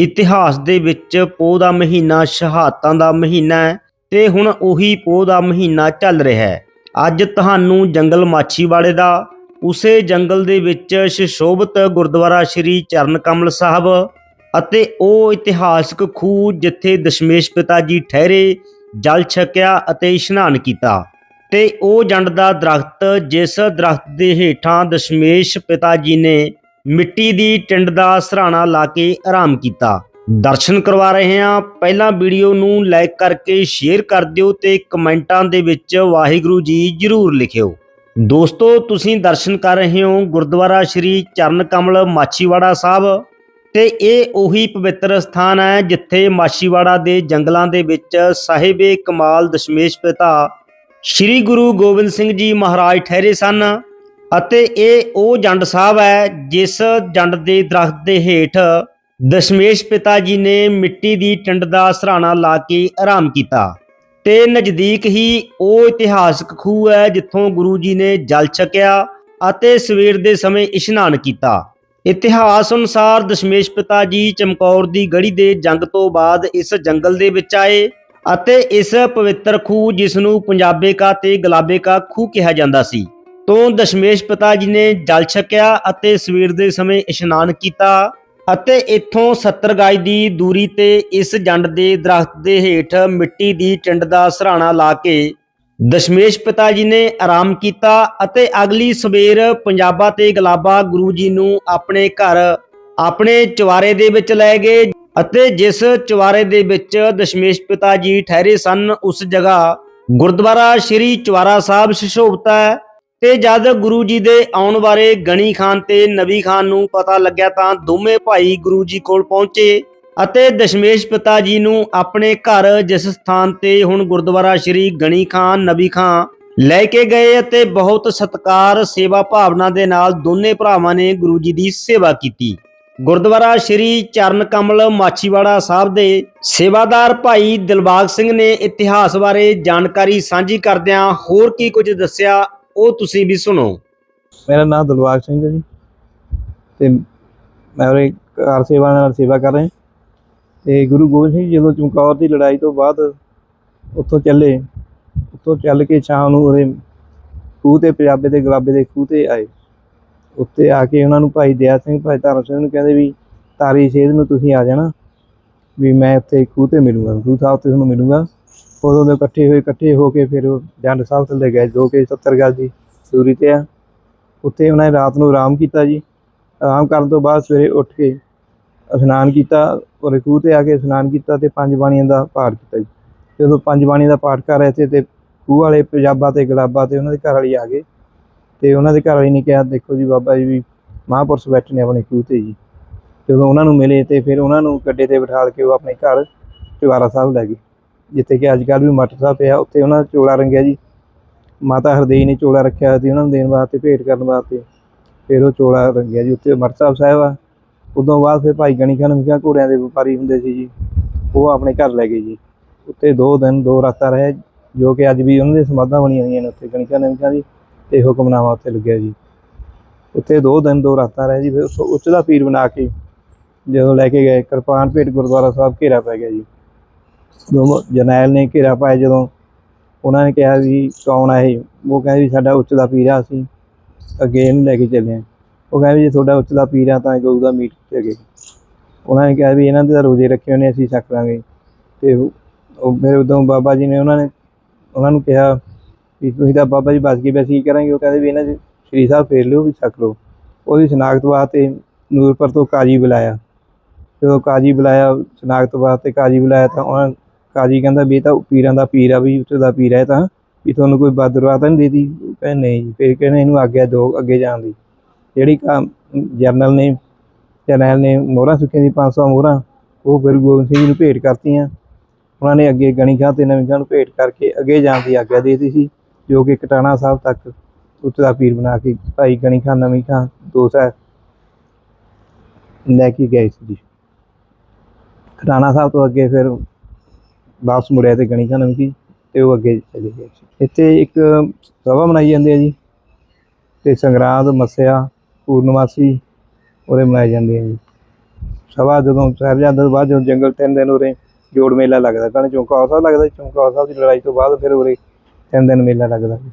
ਇਤਿਹਾਸ ਦੇ ਵਿੱਚ ਪੋਹ ਦਾ ਮਹੀਨਾ ਸ਼ਹਾਦਤਾਂ ਦਾ ਮਹੀਨਾ ਹੈ ਤੇ ਹੁਣ ਉਹੀ ਪੋਹ ਦਾ ਮਹੀਨਾ ਚੱਲ ਰਿਹਾ ਹੈ। ਅੱਜ ਤੁਹਾਨੂੰ ਜੰਗਲ ਮਾਛੀਵਾੜੇ ਦਾ, ਉਸੇ ਜੰਗਲ ਦੇ ਵਿੱਚ ਸ਼ਿਸ਼ੋਭਤ ਗੁਰਦੁਆਰਾ ਸ਼੍ਰੀ ਚਰਨ ਕਮਲ ਸਾਹਿਬ ਅਤੇ ਉਹ ਇਤਿਹਾਸਕ ਖੂਹ ਜਿੱਥੇ ਦਸ਼ਮੇਸ਼ ਪਿਤਾ ਜੀ ਠਹਿਰੇ, ਜਲ ਛਕਿਆ ਅਤੇ ਇਸ਼ਨਾਨ ਕੀਤਾ। ਤੇ ਉਹ ਜੰਡ ਦਾ ਦਰਖਤ ਜਿਸ ਦਰਖਤ ਦੇ ਹੇਠਾਂ ਦਸ਼ਮੇਸ਼ ਪਿਤਾ ਜੀ ਨੇ ਮਿੱਟੀ ਦੀ ਟਿੰਡ ਦਾ ਸਰਾਣਾ ਲਾ ਕੇ ਆਰਾਮ ਕੀਤਾ। ਦਰਸ਼ਨ ਕਰਵਾ ਰਹੇ ਹਾਂ। ਪਹਿਲਾਂ ਵੀਡੀਓ ਨੂੰ ਲਾਈਕ ਕਰਕੇ ਸ਼ੇਅਰ ਕਰ ਦਿਓ ਤੇ ਕਮੈਂਟਾਂ ਦੇ ਵਿੱਚ ਵਾਹਿਗੁਰੂ ਜੀ ਜਰੂਰ ਲਿਖਿਓ। ਦੋਸਤੋ, ਤੁਸੀਂ ਦਰਸ਼ਨ ਕਰ ਰਹੇ ਹੋ ਗੁਰਦੁਆਰਾ ਸ਼੍ਰੀ ਚਰਨ ਕਮਲ ਮਾਛੀਵਾੜਾ ਸਾਹਿਬ ਤੇ ਇਹ ਉਹੀ ਪਵਿੱਤਰ ਸਥਾਨ ਹੈ ਜਿੱਥੇ ਮਾਛੀਵਾੜਾ ਦੇ ਜੰਗਲਾਂ ਦੇ ਵਿੱਚ ਸਾਹਿਬੇ ਕਮਾਲ ਦਸ਼ਮੇਸ਼ ਪਿਤਾ ਸ਼੍ਰੀ ਗੁਰੂ ਗੋਬਿੰਦ ਸਿੰਘ ਜੀ ਮਹਾਰਾਜ ਠਹਿਰੇ ਸਨ। ਅਤੇ ਇਹ ਉਹ ਜੰਡ ਸਾਹਿਬ ਹੈ ਜਿਸ ਜੰਡ ਦੇ ਦਰਖਤ ਦੇ ਹੇਠ ਦਸ਼ਮੇਸ਼ ਪਿਤਾ ਜੀ ਨੇ ਮਿੱਟੀ ਦੀ ਟਿੰਡ ਦਾ ਸਰਾਣਾ ਲਾ ਕੇ ਆਰਾਮ ਕੀਤਾ ਤੇ ਨਜ਼ਦੀਕ ਹੀ ਉਹ ਇਤਿਹਾਸਕ ਖੂਹ ਹੈ ਜਿੱਥੋਂ ਗੁਰੂ ਜੀ ਨੇ ਜਲ ਛਕਿਆ ਅਤੇ ਸਵੇਰ ਦੇ ਸਮੇਂ ਇਸ਼ਨਾਨ ਕੀਤਾ। ਇਤਿਹਾਸ ਅਨੁਸਾਰ ਦਸ਼ਮੇਸ਼ ਪਿਤਾ ਜੀ ਚਮਕੌਰ ਦੀ ਗੜੀ ਦੇ ਜੰਗ ਤੋਂ ਬਾਅਦ ਇਸ ਜੰਗਲ ਦੇ ਵਿੱਚ ਆਏ ਅਤੇ ਇਸ ਪਵਿੱਤਰ ਖੂਹ ਜਿਸ ਨੂੰ ਪੰਜਾਬੇ ਕਾ ਤੇ ਗੁਲਾਬੇ ਕਾ ਖੂਹ ਕਿਹਾ ਜਾਂਦਾ ਸੀ। ਤੋਂ ਦਸ਼ਮੇਸ਼ ਪਿਤਾ ਜੀ ਨੇ ਜਲ ਛਕਿਆ ਅਤੇ ਸਵੇਰ ਦੇ ਸਮੇਂ ਇਸ਼ਨਾਨ ਕੀਤਾ ਅਤੇ ਇੱਥੋਂ 70 ਗਜ ਦੀ ਦੂਰੀ ਤੇ ਇਸ ਜੰਡ ਦੇ ਦਰਖਤ ਦੇ ਹੇਠ ਮਿੱਟੀ ਦੀ ਟਿੰਡ ਦਾ ਸਰਾਣਾ ਲਾ ਕੇ ਦਸ਼ਮੇਸ਼ ਪਿਤਾ ਜੀ ਨੇ ਆਰਾਮ ਕੀਤਾ ਅਤੇ ਅਗਲੀ ਸਵੇਰ ਪੰਜਾਬਾ ਤੇ ਗਲਾਬਾ ਗੁਰੂ ਜੀ ਨੂੰ ਆਪਣੇ ਘਰ, ਆਪਣੇ ਚਵਾਰੇ ਦੇ ਵਿੱਚ ਲੈ ਗਏ ਅਤੇ ਜਿਸ ਚਵਾਰੇ ਦੇ ਵਿੱਚ ਦਸ਼ਮੇਸ਼ ਪਿਤਾ ਜੀ ਠਹਿਰੇ ਸਨ, ਉਸ ਜਗ੍ਹਾ ਗੁਰਦੁਆਰਾ ਸ਼੍ਰੀ ਚਵਾਰਾ ਸਾਹਿਬ ਸ਼ਿਸ਼ੋਭਤਾ ਹੈ ਤੇ ਜਦ ਗੁਰੂ ਜੀ ਦੇ ਆਉਣ ਬਾਰੇ ਗਣੀ ਖਾਨ ਤੇ ਨਬੀ ਖਾਨ ਨੂੰ ਪਤਾ ਲੱਗਿਆ ਤਾਂ ਦੋਵੇਂ ਭਾਈ ਗੁਰੂ ਜੀ ਕੋਲ ਪਹੁੰਚੇ ਅਤੇ ਦਸ਼ਮੇਸ਼ ਪਿਤਾ ਜੀ ਨੂੰ ਆਪਣੇ ਘਰ ਜਿਸ ਸਥਾਨ ਤੇ ਹੁਣ ਗੁਰਦੁਆਰਾ ਸ਼੍ਰੀ ਗਣੀ ਖਾਨ, ਨਬੀ ਖਾਨ ਲੈ ਕੇ ਗਏ ਅਤੇ ਬਹੁਤ ਸਤਕਾਰ, ਸੇਵਾ ਭਾਵਨਾ ਦੇ ਨਾਲ ਦੋਨੇ ਭਰਾਵਾਂ ਨੇ ਗੁਰੂ ਜੀ ਦੀ ਸੇਵਾ ਕੀਤੀ। ਗੁਰਦੁਆਰਾ ਸ਼੍ਰੀ ਚਰਨ ਕਮਲ ਮਾਛੀਵਾੜਾ ਸਾਹਿਬ ਦੇ ਸੇਵਾਦਾਰ ਭਾਈ ਦਿਲਬਾਗ ਸਿੰਘ ਨੇ ਇਤਿਹਾਸ ਬਾਰੇ ਜਾਣਕਾਰੀ ਸਾਂਝੀ ਕਰਦਿਆਂ ਹੋਰ ਕੀ ਕੁਝ ਦੱਸਿਆ ਉਹ ਤੁਸੀਂ ਵੀ ਸੁਣੋ। ਮੇਰਾ ਨਾਮ ਦਿਲਬਾਗ ਸਿੰਘ ਹੈ ਜੀ। ਤੇ ਮੈਂ ਉਰੇ ਕਾਰ ਸੇਵਾ ਨਾਲ ਸੇਵਾ ਕਰ ਰਿਹਾ। ਤੇ ਗੁਰੂ ਗੋਬਿੰਦ ਸਿੰਘ ਜੀ ਜਦੋਂ ਚਮਕੌਰ ਦੀ ਲੜਾਈ ਤੋਂ ਬਾਅਦ ਉੱਥੋਂ ਚੱਲੇ, ਉੱਥੋਂ ਚੱਲ ਕੇ ਸ਼ਾਮ ਨੂੰ ਉਹਦੇ ਖੂਹ ਤੇ ਪੰਜਾਬੇ ਦੇ ਗੁਲਾਬੇ ਦੇ ਖੂਹ ਤੇ ਆਏ। ਉੱਤੇ ਆ ਕੇ ਉਹਨਾਂ ਨੂੰ ਭਾਈ ਦਇਆ ਸਿੰਘ, ਭਾਈ ਧਰਮ ਸਿੰਘ ਨੂੰ ਕਹਿੰਦੇ ਵੀ ਤਾਰੀ ਸੇਧ ਨੂੰ ਤੁਸੀਂ ਆ ਜਾਣਾ, ਵੀ ਮੈਂ ਉੱਥੇ ਖੂਹ ਤੇ ਮਿਲੂਗਾ। ਗੁਰੂ ਸਾਹਿਬ ਤੇ ਤੁਹਾਨੂੰ ਮਿਲੂਗਾ। ਉਦੋਂ ਦੇ ਇਕੱਠੇ ਹੋਏ, ਇਕੱਠੇ ਹੋ ਕੇ ਫਿਰ ਉਹ ਜੰਡ ਸਾਹਿਬ ਥੱਲੇ ਗਏ, ਜੋ ਕਿ 70 ਗਜ ਦੀ ਦੂਰੀ ਤੇ ਆ। ਉੱਥੇ ਉਹਨਾਂ ਨੇ ਰਾਤ ਨੂੰ ਆਰਾਮ ਕੀਤਾ ਜੀ। ਆਰਾਮ ਕਰਨ ਤੋਂ ਬਾਅਦ ਸਵੇਰੇ ਉੱਠ ਕੇ ਇਸ਼ਨਾਨ ਕੀਤਾ ਔਰ ਖੂਹ ਤੇ ਆ ਕੇ ਇਸ਼ਨਾਨ ਕੀਤਾ ਤੇ ਪੰਜ ਬਾਣੀਆਂ ਦਾ ਪਾਠ ਕੀਤਾ ਜੀ। ਜਦੋਂ ਪੰਜ ਬਾਣੀ ਦਾ ਪਾਠ ਕਰ ਰਹੇ ਸੀ ਤੇ ਖੂਹ ਵਾਲੇ ਪੰਜਾਬਾ ਤੇ ਗੁਲਾਬਾ ਤੇ ਉਹਨਾਂ ਦੇ ਘਰ ਵਾਲੀ ਆ ਗਏ। ਤੇ ਉਹਨਾਂ ਦੇ ਘਰ ਵਾਲੀ ਨੇ ਕਿਹਾ, ਦੇਖੋ ਜੀ ਬਾਬਾ ਜੀ ਵੀ ਮਹਾਂਪੁਰਸ਼ ਬੈਠੇ ਨੇ ਆਪਣੇ ਖੂਹ ਤੇ ਜੀ। ਜਦੋਂ ਉਹਨਾਂ ਨੂੰ ਮਿਲੇ ਤੇ ਫਿਰ ਉਹਨਾਂ ਨੂੰ ਗੱਡੇ ਤੇ ਬਿਠਾਲ ਕੇ ਉਹ ਆਪਣੇ ਘਰ ਚੁਬਾਰਾ ਸਾਹਿਬ ਲੈ ਗਏ। ਜਿੱਥੇ ਕਿ ਅੱਜ ਕੱਲ੍ਹ ਵੀ ਮੱਠ ਸਾਹਿਬ ਪਿਆ, ਉੱਥੇ ਉਹਨਾਂ ਦਾ ਚੋਲਾ ਰੰਗਿਆ ਜੀ। ਮਾਤਾ ਹਰਦੇਈ ਨੇ ਚੋਲਾ ਰੱਖਿਆ ਹੋਇਆ ਸੀ ਉਹਨਾਂ ਨੂੰ ਦੇਣ ਵਾਸਤੇ, ਭੇਟ ਕਰਨ ਵਾਸਤੇ। ਫਿਰ ਉਹ ਚੋਲਾ ਰੰਗਿਆ ਜੀ ਉੱਥੇ ਮੱਠ ਸਾਹਿਬ ਸਾਹਿਬ ਆ। ਉਦੋਂ ਬਾਅਦ ਫਿਰ ਭਾਈ ਗਣੀ ਖਾਨ ਮਿਆਂ ਘੋੜਿਆਂ ਦੇ ਵਪਾਰੀ ਹੁੰਦੇ ਸੀ ਜੀ। ਉਹ ਆਪਣੇ ਘਰ ਲੈ ਗਏ ਜੀ। ਉੱਥੇ ਦੋ ਦਿਨ, ਦੋ ਰਾਤਾਂ ਰਹੇ, ਜੋ ਕਿ ਅੱਜ ਵੀ ਉਹਨਾਂ ਦੇ ਸਮਾਧਾਂ ਬਣੀਆਂ ਹੋਈਆਂ ਨੇ ਉੱਥੇ। ਗਣੀ ਖਾਨ ਮਿਆਂ ਦੀ ਤੇ ਹੁਕਮਨਾਮਾ ਉੱਥੇ ਲੱਗਿਆ ਜੀ। ਉੱਥੇ ਦੋ ਦਿਨ, ਦੋ ਰਾਤਾਂ ਰਹੇ ਜੀ, ਫਿਰ ਉੱਥੋਂ ਉੱਚ ਦਾ ਪੀਰ ਬਣਾ ਕੇ ਜਦੋਂ ਲੈ ਕੇ ਗਏ, ਕਿਰਪਾਨ ਭੇਟ ਗੁਰਦੁਆਰਾ ਸਾਹਿਬ ਘੇਰਾ ਪੈ ਗਿਆ ਜੀ। ਜਰਨੈਲ ਨੇ ਘੇਰਾ ਪਾਇਆ, ਜਦੋਂ ਉਹਨਾਂ ਨੇ ਕਿਹਾ ਵੀ ਕੌਣ ਆ ਇਹ, ਉਹ ਕਹਿੰਦੇ ਵੀ ਸਾਡਾ ਉੱਚ ਦਾ ਪੀਰ ਆ, ਅਸੀਂ ਅੱਗੇ ਇਹਨੂੰ ਲੈ ਕੇ ਚੱਲੇ ਹਾਂ। ਉਹ ਕਹਿੰਦੇ ਵੀ ਜੇ ਤੁਹਾਡਾ ਉੱਚ ਦਾ ਪੀਰ ਆ, ਤਾਂ ਗਊ ਦਾ ਮੀਟ ਅੱਗੇ। ਉਹਨਾਂ ਨੇ ਕਿਹਾ ਵੀ ਇਹਨਾਂ ਦੇ ਤਾਂ ਰੋਜ਼ੇ ਰੱਖੇ ਹੋਣੇ, ਅਸੀਂ ਛਕ ਲਾਂਗੇ। ਤੇ ਉਹ ਫਿਰ ਉਦੋਂ ਬਾਬਾ ਜੀ ਨੇ ਉਹਨਾਂ ਨੇ, ਉਹਨਾਂ ਨੂੰ ਕਿਹਾ ਵੀ ਤੁਸੀਂ ਤਾਂ ਬਾਬਾ ਜੀ ਬਚ ਗਏ, ਵੀ ਅਸੀਂ ਕੀ ਕਰਾਂਗੇ? ਉਹ ਕਹਿੰਦੇ ਵੀ ਇਹਨਾਂ ਦੇ ਸ਼੍ਰੀ ਸਾਹਿਬ ਫੇਰ ਲਿਓ ਵੀ ਛਕ ਲਓ। ਉਹਦੀ ਸ਼ਨਾਖਤ ਵਾਸਤੇ ਨੂਰਪੁਰ ਤੋਂ ਕਾਜੀ ਬੁਲਾਇਆ। ਜਦੋਂ ਕਾਜੀ ਬੁਲਾਇਆ, ਸ਼ਨਾਖਤ ਵਾਸਤੇ ਕਾਜੀ ਬੁਲਾਇਆ ਤਾਂ ਉਹਨਾਂ ਕਾਜੀ ਕਹਿੰਦਾ ਵੀ ਇਹ ਤਾਂ ਪੀਰਾਂ ਦਾ ਪੀਰ ਆ ਵੀ ਉੱਤੇ ਦਾ ਪੀਰ ਹੈ ਤਾਂ ਵੀ ਤੁਹਾਨੂੰ ਕੋਈ ਬਦਦੁਆ ਤਾਂ ਨਹੀਂ ਦੇਦੀ ਕਹਿੰਦੇ ਨਹੀਂ ਫਿਰ ਕਹਿੰਦੇ ਇਹਨੂੰ ਆਗਿਆ ਦੋ, ਅੱਗੇ ਜਾਣ ਦੀ। ਜਿਹੜੀ ਕਾ- ਜਰਨਲ ਨੇ, ਜਰਨੈਲ ਨੇ ਮੋਹਰਾਂ ਸੁੱਕੀਆਂ ਦੀ 500 ਮੋਹਰਾਂ, ਉਹ ਗੁਰੂ ਗੋਬਿੰਦ ਸਿੰਘ ਜੀ ਨੂੰ ਭੇਟ ਕਰਤੀਆਂ। ਉਹਨਾਂ ਨੇ ਅੱਗੇ ਗਣੀ ਖਾਂ ਤੇ ਨਵੀਂ ਖਾਂ ਨੂੰ ਭੇਟ ਕਰਕੇ ਅੱਗੇ ਜਾਣ ਦੀ ਆਗਿਆ ਦੇ ਦਿੱਤੀ ਸੀ, ਜੋ ਕਿ ਕਟਾਣਾ ਸਾਹਿਬ ਤੱਕ ਉੱਤੇ ਦਾ ਪੀਰ ਬਣਾ ਕੇ ਭਾਈ ਗਣੀ ਖਾਂ, ਨਵੀਂ ਖਾਂ, ਦੋ ਸਾਹਿਬ ਲੈ ਕੇ ਗਏ ਸੀ ਜੀ। ਕਟਾਣਾ ਸਾਹਿਬ ਤੋਂ ਅੱਗੇ ਫਿਰ ਵਾਪਸ ਮੁੜਿਆ ਤੇ ਗਣੀ ਖਾਂ ਨਵੀਂ ਤੇ ਉਹ ਅੱਗੇ ਚਲੇ ਗਏ ਇੱਥੇ ਇੱਕ ਸਭਾ ਮਨਾਈ ਜਾਂਦੀ ਹੈ ਜੀ ਤੇ ਸੰਗਰਾਂਦ ਮੱਸਿਆ ਪੂਰਨਮਾਸੀ ਉਹਦੇ ਮਨਾਏ ਜਾਂਦੇ ਆ ਜੀ ਸਭਾ ਜਦੋਂ ਸਾਹਿਬਜ਼ਾਦਿਆਂ ਤੋਂ ਬਾਅਦ ਜਦੋਂ ਜੰਗਲ ਤਿੰਨ ਦਿਨ ਉਰੇ ਜੋੜ ਮੇਲਾ ਲੱਗਦਾ ਕਹਿੰਦੇ ਚੌਂਕਾ ਸਾਹਿਬ ਲੱਗਦਾ ਜੀ, ਚੌਂਕਾ ਸਾਹਿਬ ਦੀ ਲੜਾਈ ਤੋਂ ਬਾਅਦ ਫਿਰ ਉਰੇ ਤਿੰਨ ਦਿਨ ਮੇਲਾ ਲੱਗਦਾ ਜੀ।